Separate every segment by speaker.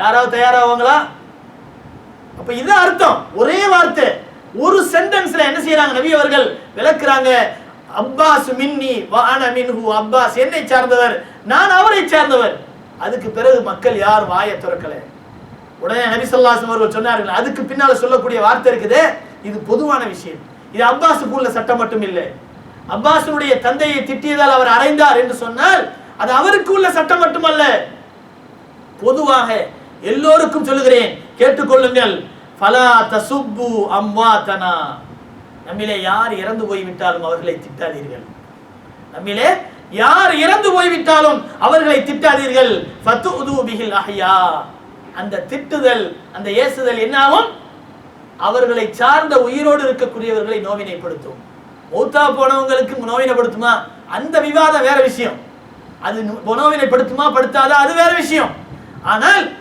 Speaker 1: யாராவது தயாராவாங்களா? அப்ப இது அர்த்தம். ஒரே வார்த்தை. ஒரு சென்டென்ஸ்ல என்ன செய்யறாங்க நபி அவர்கள் விளக்குறாங்க அப்பாஸ் மின்னி வான மின்ஹு. அப்பாஸ் என்னை சார்ந்தவர் நான் அவரை சார்ந்தவர். அதுக்கு பிறகு மக்கள் யார் வாயை திறக்கல? உடனே நபி ஸல்லல்லாஹு அவர்கள் சொன்னார்கள் அதுக்கு பின்னால சொல்லக்கூடிய வார்த்தை இருக்குது. இது பொதுவான விஷயம். இது அப்பாஸுக்கு உள்ள சட்டம் மட்டும் இல்லை. அப்பாஸுடைய தந்தையை திட்டியதால் அவர் அறைந்தார் என்று சொன்னால் அது அவருக்கு உள்ள சட்டம் மட்டுமல்ல. பொதுவாக எல்லோருக்கும் சொல்லுகிறேன் கேட்டுக்கொள்ளுங்கள். ஃபலா தசுப்பு அம்வாத்தனா. நம்மிலே யார் இறந்து போய்விட்டாலும் அவர்களை திட்டாதீர்கள். நம்மிலே யார் இறந்து போய்விட்டாலும் அவர்களை திட்டாதீர்கள். ஃபத்துஉது பிஹில் அஹ்யா. அந்த திட்டுதல் அந்த ஏசுதல் என்னாகும்? அவர்களை சார்ந்த உயிரோடு இருக்கக்கூடியவர்களை நோவினைப்படுத்தும். மூத்தா போனவங்களுக்கு நோவினைப்படுத்துமா? அந்த விவாதம் வேற விஷயம். அது நோவினைப்படுத்துமா படுத்தாதா? அது வேற விஷயம். ஆனால்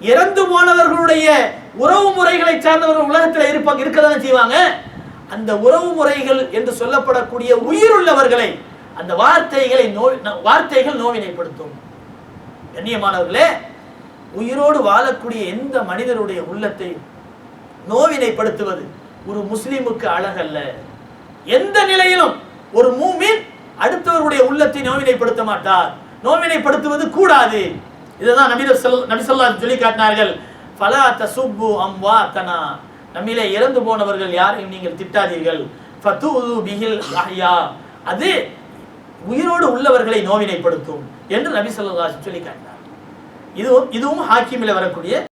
Speaker 1: இறந்து போனவர்களுடைய உறவு முறைகளை சார்ந்தவர்கள் உலகத்தில் இருப்பாங்க இருக்கதானே செய்வாங்க? அந்த உறவு முறைகள் என்று சொல்லப்படக்கூடிய உயிருள்ளவர்களை அந்த வார்த்தைகளை நோய் வார்த்தைகள் நோவினைப்படுத்தும். கண்ணியமானவர்களே உயிரோடு வாழக்கூடிய எந்த மனிதருடைய உள்ளத்தை நோவினைப்படுத்துவது ஒரு முஸ்லிமுக்கு அழகல்ல. எந்த நிலையிலும் ஒரு மூமின் அடுத்தவருடைய உள்ளத்தை நோவினைப்படுத்த மாட்டார். நோவினைப்படுத்துவது கூடாது. இதுதான் நபி செல் நபிசல்லா சொல்லி காட்டினார்கள். ஃபலா தசுப்பு தனா நம்மிலே இறந்து போனவர்கள் யாரையும் நீங்கள் திட்டாதீர்கள். ஃபதுஉது பிஹில் அஹ்யா. அது உயிரோடு உள்ளவர்களை நோவினைப்படுத்தும் என்று நபி சொல்லி காட்டினார். இதுவும் இதுவும் ஹாக்கிமில் வரக்கூடிய